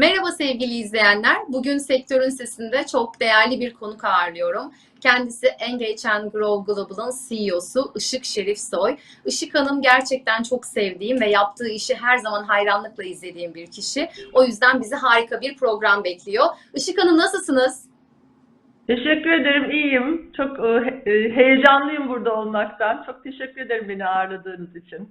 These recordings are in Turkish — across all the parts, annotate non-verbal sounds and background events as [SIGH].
Merhaba sevgili izleyenler. Bugün sektörün sesinde çok değerli bir konuk ağırlıyorum. Kendisi Engage and Grow Global'ın CEO'su Işık Şerif Soy. Işık Hanım gerçekten çok sevdiğim ve yaptığı işi her zaman hayranlıkla izlediğim bir kişi. O yüzden bizi harika bir program bekliyor. Işık Hanım nasılsınız? Teşekkür ederim, iyiyim. Çok e, e, heyecanlıyım burada olmaktan. Çok teşekkür ederim beni ağırladığınız için.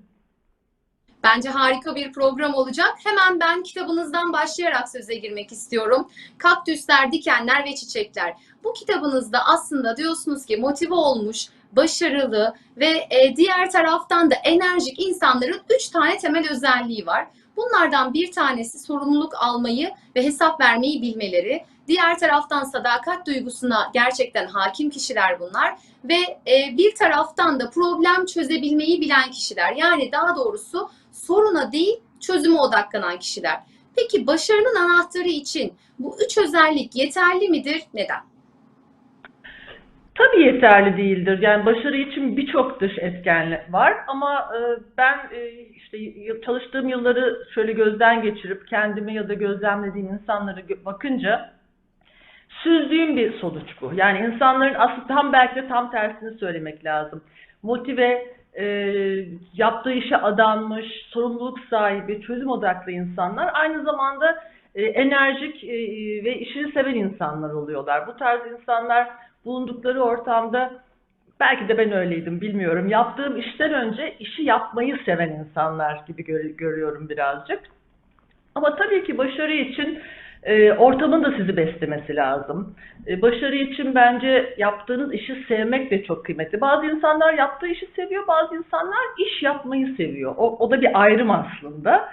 Bence harika bir program olacak. Hemen ben kitabınızdan başlayarak söze girmek istiyorum. Kaktüsler, dikenler ve çiçekler. Bu kitabınızda aslında diyorsunuz ki motive olmuş, başarılı ve e, diğer taraftan da enerjik insanların üç tane temel özelliği var. Bunlardan bir tanesi sorumluluk almayı ve hesap vermeyi bilmeleri. Diğer taraftan sadakat duygusuna gerçekten hakim kişiler bunlar ve e, bir taraftan da problem çözebilmeyi bilen kişiler. Yani daha doğrusu soruna değil çözüme odaklanan kişiler. Peki başarının anahtarı için bu üç özellik yeterli midir? Neden? Tabii yeterli değildir. Yani başarı için birçok dış etken var ama e, ben e, işte çalıştığım yılları şöyle gözden geçirip kendimi ya da gözlemlediğim insanları gö- bakınca süzdüğüm bir sonuç bu. Yani insanların aslında tam belki de tam tersini söylemek lazım. Motive, e, yaptığı işe adanmış, sorumluluk sahibi, çözüm odaklı insanlar aynı zamanda e, enerjik e, ve işini seven insanlar oluyorlar. Bu tarz insanlar bulundukları ortamda belki de ben öyleydim bilmiyorum. Yaptığım işten önce işi yapmayı seven insanlar gibi gör- görüyorum birazcık. Ama tabii ki başarı için e, ortamın da sizi beslemesi lazım. E, başarı için bence yaptığınız işi sevmek de çok kıymetli. Bazı insanlar yaptığı işi seviyor, bazı insanlar iş yapmayı seviyor. O, o da bir ayrım aslında.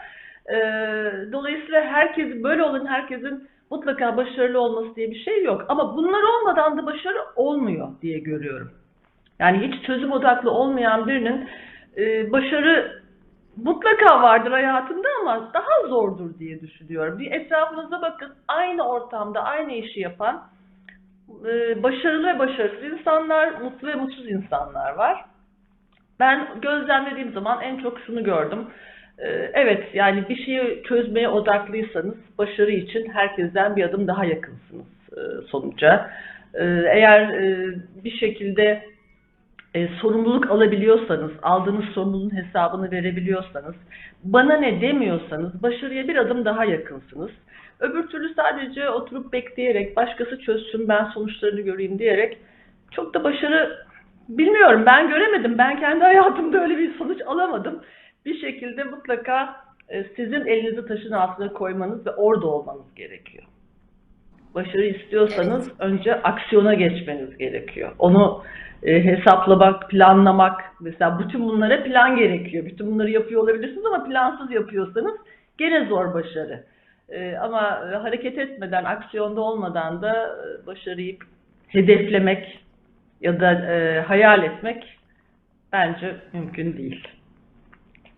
E, dolayısıyla herkes böyle olan herkesin mutlaka başarılı olması diye bir şey yok. Ama bunlar olmadan da başarı olmuyor diye görüyorum. Yani hiç çözüm odaklı olmayan birinin e, başarı mutlaka vardır hayatında ama daha zordur diye düşünüyorum. Bir etrafınıza bakın aynı ortamda aynı işi yapan e, başarılı ve başarısız insanlar, mutlu ve mutsuz insanlar var. Ben gözlemlediğim zaman en çok şunu gördüm. E, Evet yani bir şeyi çözmeye odaklıysanız başarı için herkesten bir adım daha yakınsınız e, sonuca. Eğer bir şekilde e, sorumluluk alabiliyorsanız, aldığınız sorumluluğun hesabını verebiliyorsanız, bana ne demiyorsanız başarıya bir adım daha yakınsınız. Öbür türlü sadece oturup bekleyerek, başkası çözsün ben sonuçlarını göreyim diyerek çok da başarı bilmiyorum ben göremedim. Ben kendi hayatımda öyle bir sonuç alamadım. Bir şekilde mutlaka e, sizin elinizi taşın altına koymanız ve orada olmanız gerekiyor. Başarı istiyorsanız önce aksiyona geçmeniz gerekiyor. Onu e, hesaplamak, planlamak, mesela bütün bunlara plan gerekiyor. Bütün bunları yapıyor olabilirsiniz ama plansız yapıyorsanız gene zor başarı. E, ama hareket etmeden, aksiyonda olmadan da e, başarıyı hedeflemek ya da e, hayal etmek bence mümkün değil.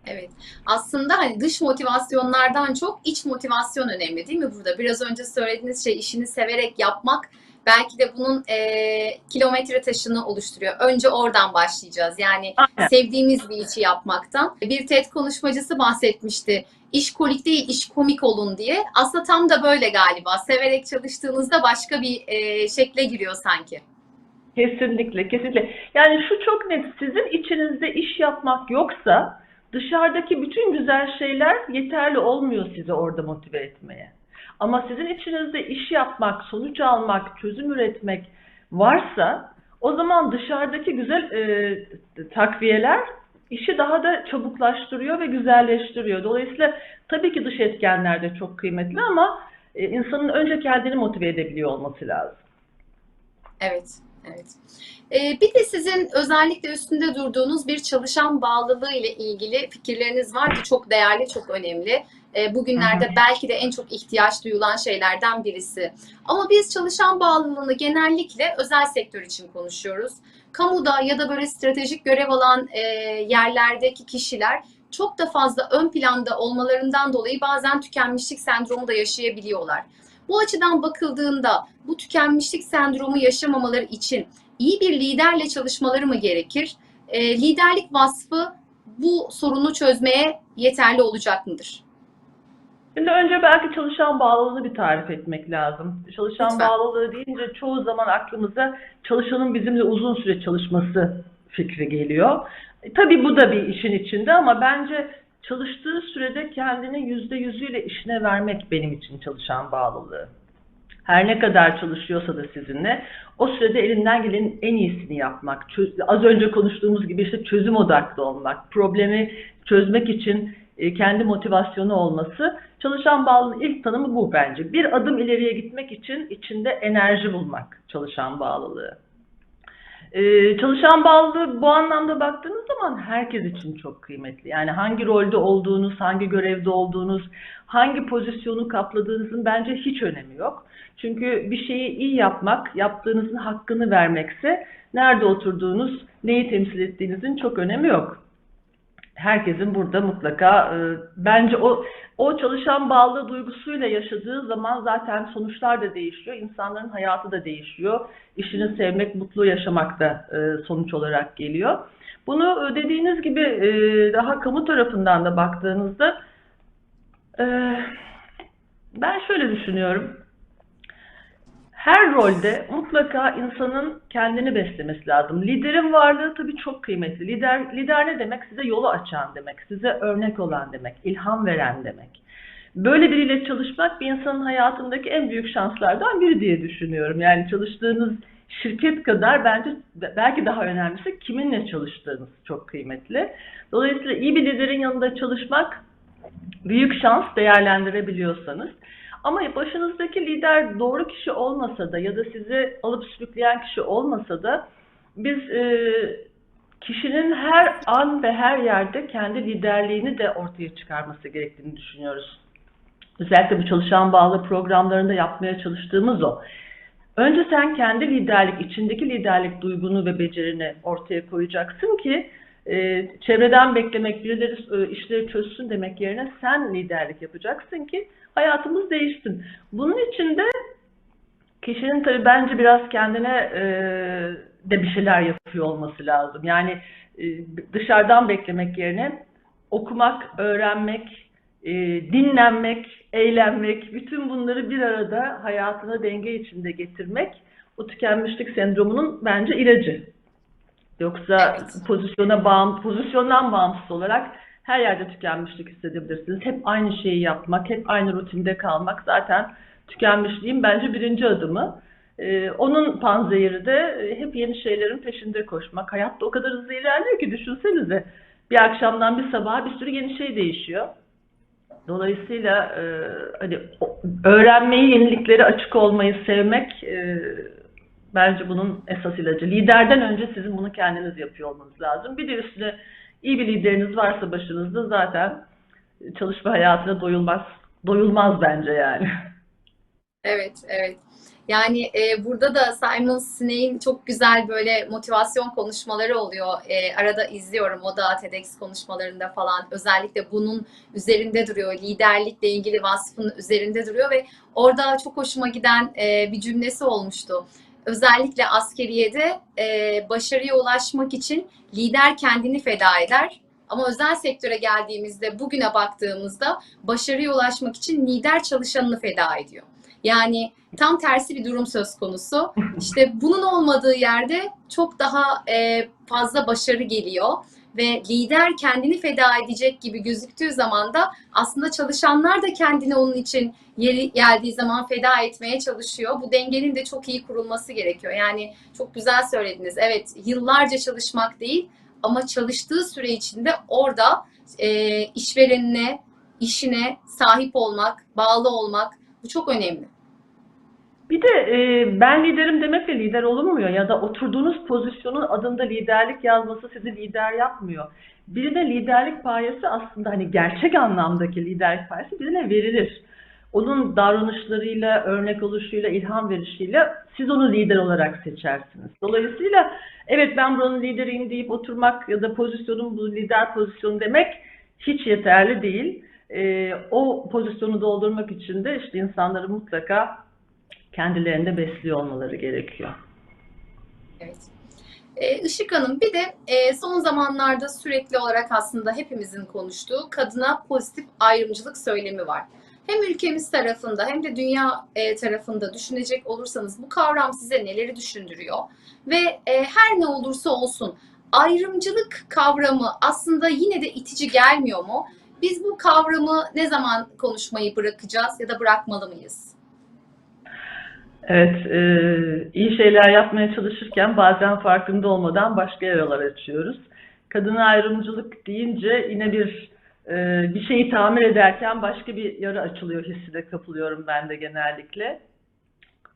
Evet. Aslında hani dış motivasyonlardan çok iç motivasyon önemli değil mi burada? Biraz önce söylediğiniz şey işini severek yapmak belki de bunun eee, kilometre taşını oluşturuyor. Önce oradan başlayacağız. Yani Aynen. sevdiğimiz bir işi yapmaktan. Bir TED konuşmacısı bahsetmişti. İş kolik değil, iş komik olun diye. Aslında tam da böyle galiba. Severek çalıştığınızda başka bir eee, şekle giriyor sanki. Kesinlikle, kesinlikle. Yani şu çok net, sizin içinizde iş yapmak yoksa dışarıdaki bütün güzel şeyler yeterli olmuyor sizi orada motive etmeye. Ama sizin içinizde iş yapmak, sonuç almak, çözüm üretmek varsa o zaman dışarıdaki güzel e, takviyeler işi daha da çabuklaştırıyor ve güzelleştiriyor. Dolayısıyla tabii ki dış etkenler de çok kıymetli ama e, insanın önce kendini motive edebiliyor olması lazım. Evet, evet. Ee, bir de sizin özellikle üstünde durduğunuz bir çalışan bağlılığı ile ilgili fikirleriniz var ki çok değerli, çok önemli. Ee, bugünlerde belki de en çok ihtiyaç duyulan şeylerden birisi. Ama biz çalışan bağlılığını genellikle özel sektör için konuşuyoruz. Kamuda ya da böyle stratejik görev alan e, yerlerdeki kişiler çok da fazla ön planda olmalarından dolayı bazen tükenmişlik sendromu da yaşayabiliyorlar. Bu açıdan bakıldığında bu tükenmişlik sendromu yaşamamaları için iyi bir liderle çalışmaları mı gerekir? E, liderlik vasfı bu sorunu çözmeye yeterli olacak mıdır? Şimdi önce belki çalışan bağlılığını bir tarif etmek lazım. Çalışan Lütfen. bağlılığı deyince çoğu zaman aklımıza çalışanın bizimle uzun süre çalışması fikri geliyor. E, tabii bu da bir işin içinde ama bence çalıştığı sürede kendini yüzde yüzüyle işine vermek benim için çalışan bağlılığı. Her ne kadar çalışıyorsa da sizinle o sürede elinden gelenin en iyisini yapmak. Az önce konuştuğumuz gibi işte çözüm odaklı olmak, problemi çözmek için e, kendi motivasyonu olması. Çalışan bağlılığın ilk tanımı bu bence. Bir adım ileriye gitmek için içinde enerji bulmak çalışan bağlılığı. Ee, çalışan bağlılığı bu anlamda baktığınız zaman herkes için çok kıymetli. Yani hangi rolde olduğunuz, hangi görevde olduğunuz, hangi pozisyonu kapladığınızın bence hiç önemi yok. Çünkü bir şeyi iyi yapmak, yaptığınızın hakkını vermekse nerede oturduğunuz, neyi temsil ettiğinizin çok önemi yok. Herkesin burada mutlaka e, bence o o çalışan bağlılığı duygusuyla yaşadığı zaman zaten sonuçlar da değişiyor, insanların hayatı da değişiyor. İşini sevmek, mutlu yaşamak da e, sonuç olarak geliyor. Bunu e, dediğiniz gibi e, daha kamu tarafından da baktığınızda e, ben şöyle düşünüyorum. Her rolde mutlaka insanın kendini beslemesi lazım. Liderin varlığı tabii çok kıymetli. Lider, lider ne demek? Size yolu açan demek, size örnek olan demek, ilham veren demek. Böyle biriyle çalışmak bir insanın hayatındaki en büyük şanslardan biri diye düşünüyorum. Yani çalıştığınız şirket kadar bence belki daha önemlisi kiminle çalıştığınız çok kıymetli. Dolayısıyla iyi bir liderin yanında çalışmak büyük şans değerlendirebiliyorsanız. Ama başınızdaki lider doğru kişi olmasa da ya da sizi alıp sürükleyen kişi olmasa da biz e, kişinin her an ve her yerde kendi liderliğini de ortaya çıkarması gerektiğini düşünüyoruz. Özellikle bu çalışan bağlı programlarında yapmaya çalıştığımız o. Önce sen kendi liderlik, içindeki liderlik duygunu ve becerini ortaya koyacaksın ki e, çevreden beklemek, birileri e, işleri çözsün demek yerine sen liderlik yapacaksın ki hayatımız değişsin. Bunun için de kişinin tabii bence biraz kendine e, de bir şeyler yapıyor olması lazım. Yani e, dışarıdan beklemek yerine okumak, öğrenmek, e, dinlenmek, eğlenmek, bütün bunları bir arada hayatına denge içinde getirmek o tükenmişlik sendromunun bence ilacı. Yoksa Evet. pozisyona bağım, pozisyondan bağımsız olarak her yerde tükenmişlik hissedebilirsiniz. Hep aynı şeyi yapmak, hep aynı rutinde kalmak zaten tükenmişliğin bence birinci adımı. Ee, onun panzehiri de e, hep yeni şeylerin peşinde koşmak. Hayatta o kadar hızlı ilerliyor ki düşünsenize. Bir akşamdan bir sabaha bir sürü yeni şey değişiyor. Dolayısıyla e, hani öğrenmeyi, yenilikleri açık olmayı sevmek e, bence bunun esas ilacı. Liderden önce sizin bunu kendiniz yapıyor olmanız lazım. Bir de üstüne iyi bir lideriniz varsa başınızda zaten çalışma hayatına doyulmaz doyulmaz bence yani. Evet, evet. Yani e, burada da Simon Sinek'in çok güzel böyle motivasyon konuşmaları oluyor. E, arada izliyorum o da TEDx konuşmalarında falan. Özellikle bunun üzerinde duruyor. Liderlikle ilgili vasfının üzerinde duruyor ve orada çok hoşuma giden e, bir cümlesi olmuştu. Özellikle askeriyede e, başarıya ulaşmak için lider kendini feda eder. Ama özel sektöre geldiğimizde, bugüne baktığımızda başarıya ulaşmak için lider çalışanını feda ediyor. Yani tam tersi bir durum söz konusu. [LAUGHS] İşte bunun olmadığı yerde çok daha e, fazla başarı geliyor ve lider kendini feda edecek gibi gözüktüğü zaman da aslında çalışanlar da kendini onun için yeri geldiği zaman feda etmeye çalışıyor. Bu dengenin de çok iyi kurulması gerekiyor. Yani çok güzel söylediniz. Evet, yıllarca çalışmak değil ama çalıştığı süre içinde orada e, işverenine, işine sahip olmak, bağlı olmak bu çok önemli. Bir de e, ben liderim demekle lider olunmuyor ya da oturduğunuz pozisyonun adında liderlik yazması sizi lider yapmıyor. Birine liderlik payesi aslında hani gerçek anlamdaki liderlik payesi birine verilir. Onun davranışlarıyla, örnek oluşuyla, ilham verişiyle siz onu lider olarak seçersiniz. Dolayısıyla evet ben buranın lideriyim deyip oturmak ya da pozisyonum bu lider pozisyonu demek hiç yeterli değil. E, o pozisyonu doldurmak için de işte insanları mutlaka kendilerinde besliyor olmaları gerekiyor. Evet. Ee, Işık Hanım bir de e, son zamanlarda sürekli olarak aslında hepimizin konuştuğu kadına pozitif ayrımcılık söylemi var. hem ülkemiz tarafında hem de dünya e, tarafında düşünecek olursanız bu kavram size neleri düşündürüyor? Ve e, her ne olursa olsun ayrımcılık kavramı aslında yine de itici gelmiyor mu? Biz bu kavramı ne zaman konuşmayı bırakacağız ya da bırakmalı mıyız? Evet, e, iyi şeyler yapmaya çalışırken bazen farkında olmadan başka yaralar açıyoruz. Kadına ayrımcılık deyince yine bir e, bir şeyi tamir ederken başka bir yara açılıyor hissine kapılıyorum ben de genellikle.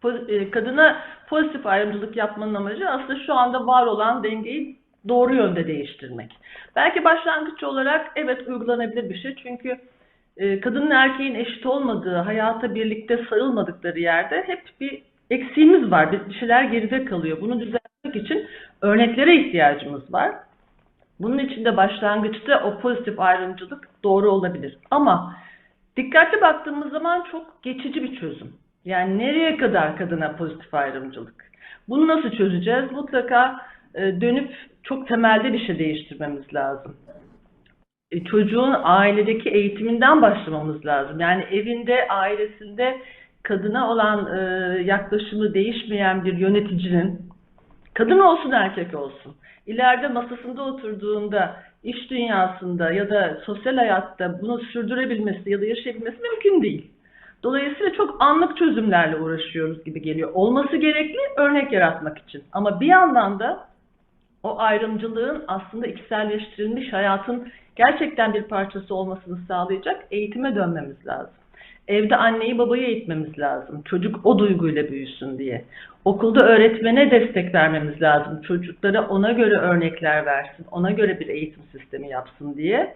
Po- e, Kadına pozitif ayrımcılık yapmanın amacı aslında şu anda var olan dengeyi doğru yönde değiştirmek. Belki başlangıç olarak evet uygulanabilir bir şey çünkü e, kadının erkeğin eşit olmadığı, hayata birlikte sarılmadıkları yerde hep bir eksiğimiz var. Bir şeyler geride kalıyor. Bunu düzeltmek için örneklere ihtiyacımız var. Bunun için de başlangıçta o pozitif ayrımcılık doğru olabilir. Ama dikkatli baktığımız zaman çok geçici bir çözüm. Yani nereye kadar kadına pozitif ayrımcılık? Bunu nasıl çözeceğiz? Mutlaka e, dönüp çok temelde bir şey değiştirmemiz lazım çocuğun ailedeki eğitiminden başlamamız lazım. Yani evinde, ailesinde kadına olan e, yaklaşımı değişmeyen bir yöneticinin, kadın olsun erkek olsun, ileride masasında oturduğunda, iş dünyasında ya da sosyal hayatta bunu sürdürebilmesi ya da yaşayabilmesi mümkün değil. Dolayısıyla çok anlık çözümlerle uğraşıyoruz gibi geliyor. Olması gerekli örnek yaratmak için. Ama bir yandan da o ayrımcılığın aslında içselleştirilmiş hayatın gerçekten bir parçası olmasını sağlayacak eğitime dönmemiz lazım. Evde anneyi babayı eğitmemiz lazım. Çocuk o duyguyla büyüsün diye. Okulda öğretmene destek vermemiz lazım. Çocuklara ona göre örnekler versin. Ona göre bir eğitim sistemi yapsın diye.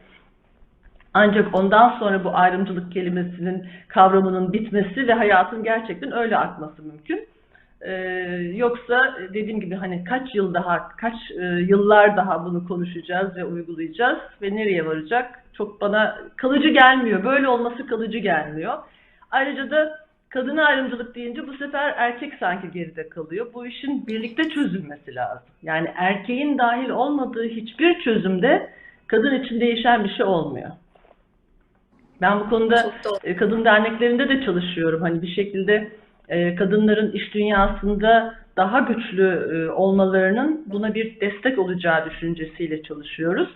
Ancak ondan sonra bu ayrımcılık kelimesinin kavramının bitmesi ve hayatın gerçekten öyle akması mümkün. Ee, yoksa dediğim gibi hani kaç yıl daha, kaç e, yıllar daha bunu konuşacağız ve uygulayacağız ve nereye varacak çok bana kalıcı gelmiyor. Böyle olması kalıcı gelmiyor. Ayrıca da kadına ayrımcılık deyince bu sefer erkek sanki geride kalıyor. Bu işin birlikte çözülmesi lazım. Yani erkeğin dahil olmadığı hiçbir çözümde kadın için değişen bir şey olmuyor. Ben bu konuda e, kadın derneklerinde de çalışıyorum. Hani bir şekilde e, kadınların iş dünyasında daha güçlü e, olmalarının buna bir destek olacağı düşüncesiyle çalışıyoruz.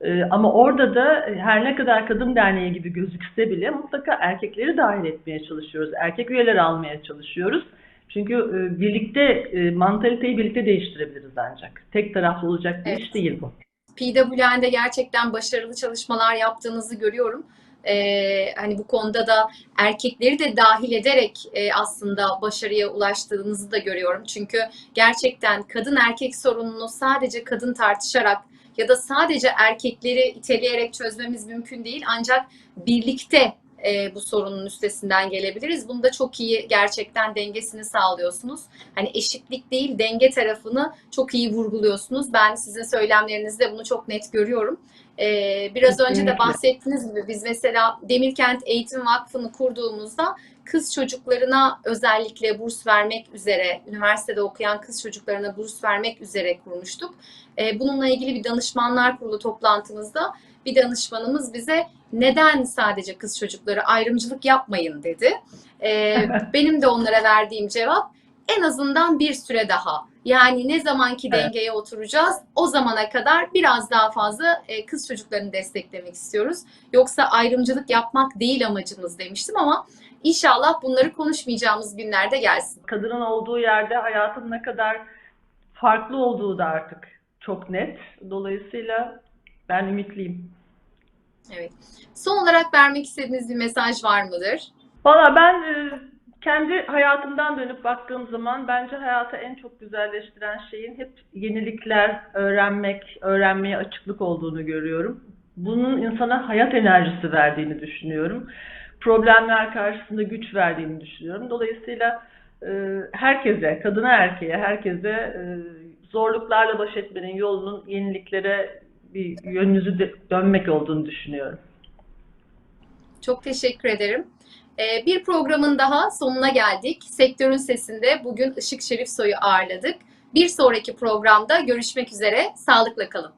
E, Ama orada da e, her ne kadar kadın derneği gibi gözükse bile mutlaka erkekleri dahil etmeye çalışıyoruz. Erkek üyeleri almaya çalışıyoruz. Çünkü e, birlikte e, mantaliteyi birlikte değiştirebiliriz ancak. Tek taraflı olacak bir Evet. iş değil bu. PWN'de gerçekten başarılı çalışmalar yaptığınızı görüyorum. Ee, hani bu konuda da erkekleri de dahil ederek e, aslında başarıya ulaştığınızı da görüyorum. Çünkü gerçekten kadın erkek sorununu sadece kadın tartışarak ya da sadece erkekleri iteleyerek çözmemiz mümkün değil. Ancak birlikte e, bu sorunun üstesinden gelebiliriz. Bunu da çok iyi gerçekten dengesini sağlıyorsunuz. Hani eşitlik değil denge tarafını çok iyi vurguluyorsunuz. Ben sizin söylemlerinizde bunu çok net görüyorum. Ee, biraz önce de Kesinlikle. bahsettiğiniz gibi biz mesela Demirkent Eğitim Vakfı'nı kurduğumuzda kız çocuklarına özellikle burs vermek üzere, üniversitede okuyan kız çocuklarına burs vermek üzere kurmuştuk. Ee, bununla ilgili bir danışmanlar kurulu toplantımızda bir danışmanımız bize neden sadece kız çocukları ayrımcılık yapmayın dedi. Ee, [LAUGHS] benim de onlara verdiğim cevap en azından bir süre daha. Yani ne zamanki Evet. dengeye oturacağız o zamana kadar biraz daha fazla e, kız çocuklarını desteklemek istiyoruz. Yoksa ayrımcılık yapmak değil amacımız demiştim ama inşallah bunları konuşmayacağımız günlerde gelsin. kadının olduğu yerde hayatın ne kadar farklı olduğu da artık çok net. Dolayısıyla ben ümitliyim. Evet. Son olarak vermek istediğiniz bir mesaj var mıdır? Valla ben e, kendi hayatımdan dönüp baktığım zaman bence hayatı en çok güzelleştiren şeyin hep yenilikler, öğrenmek, öğrenmeye açıklık olduğunu görüyorum. Bunun insana hayat enerjisi verdiğini düşünüyorum. Problemler karşısında güç verdiğini düşünüyorum. Dolayısıyla e, herkese, kadına erkeğe, herkese e, zorluklarla baş etmenin yolunun yeniliklere bir yön yüzü de- dönmek olduğunu düşünüyorum. Çok teşekkür ederim. Ee, Bir programın daha sonuna geldik. Sektörün sesinde bugün Işık Şerif Soy'u ağırladık. Bir sonraki programda görüşmek üzere. Sağlıkla kalın.